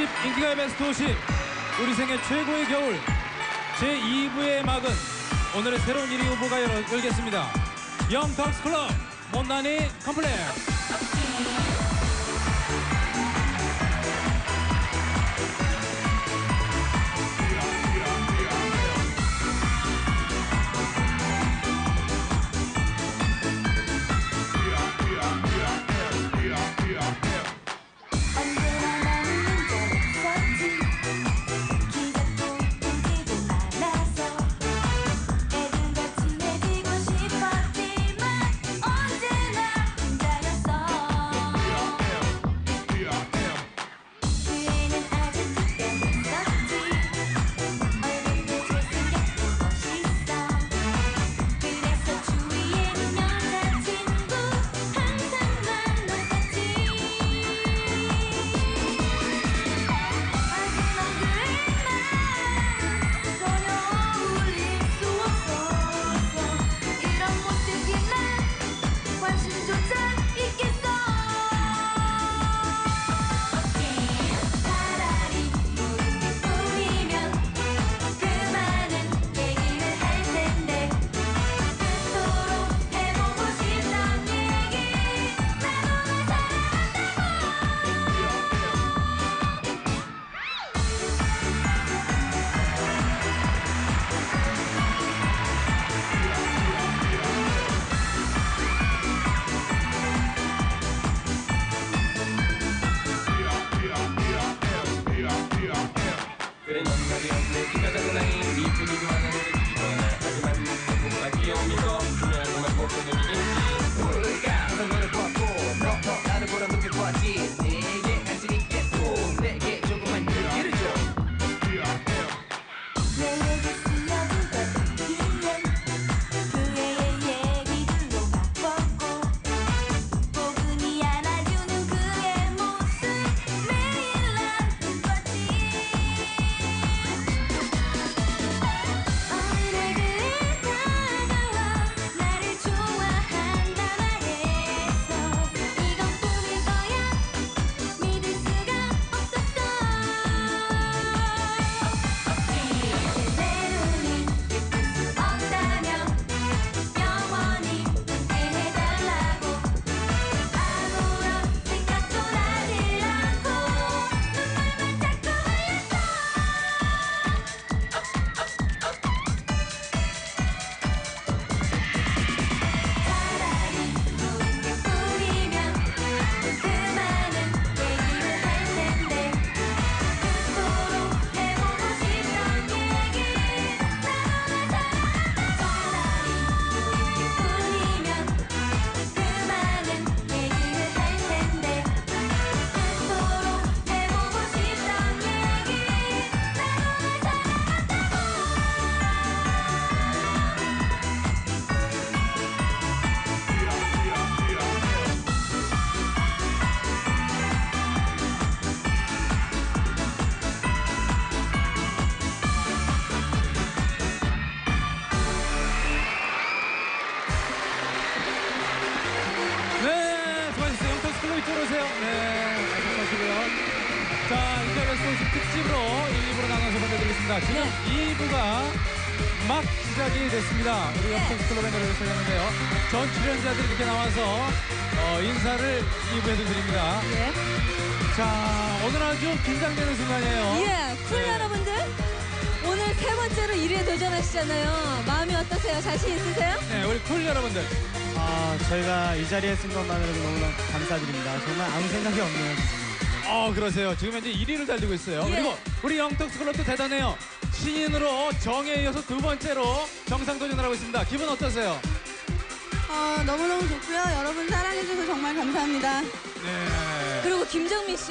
특집 인기가요 베스트 50 우리 생애 최고의 겨울. 제2부의 막은 오늘의 새로운 1위 후보가 열- 열겠습니다. 영턱스 클럽 못난이 컴플렉스 그래 넌 말이야 내가 당나이 네 분위기 하나를 기도해 오세요. 네, 수고하시고요. 자, 베스트 50 특집으로 1, 2부로 나눠서 보내드리겠습니다. 지금 네. 2부가 막 시작이 됐습니다. 우리 영턱스 클럽의 노래를 시작했는데요. 전 출연자들이 이렇게 나와서 어, 인사를 2부에도 드립니다. 예. 자, 오늘 아주 긴장되는 순간이에요. 예, 쿨 네. 여러분들. 오늘 세 번째로 1위에 도전하시잖아요. 마음이 어떠세요? 자신 있으세요? 네, 우리 쿨 여러분들. 아, 저희가 이 자리에 쓴 것만으로도 너무나 감사드립니다. 정말 아무 생각이 없네요. 어, 그러세요. 지금 현재 1위를 달리고 있어요. 예. 그리고 우리 영턱스 클럽도 대단해요. 신인으로 정에 이어서 두 번째로 정상 도전을 하고 있습니다. 기분 어떠세요? 어, 너무너무 좋고요. 여러분 사랑해주셔서 정말 감사합니다. 네. 그리고 김정민 씨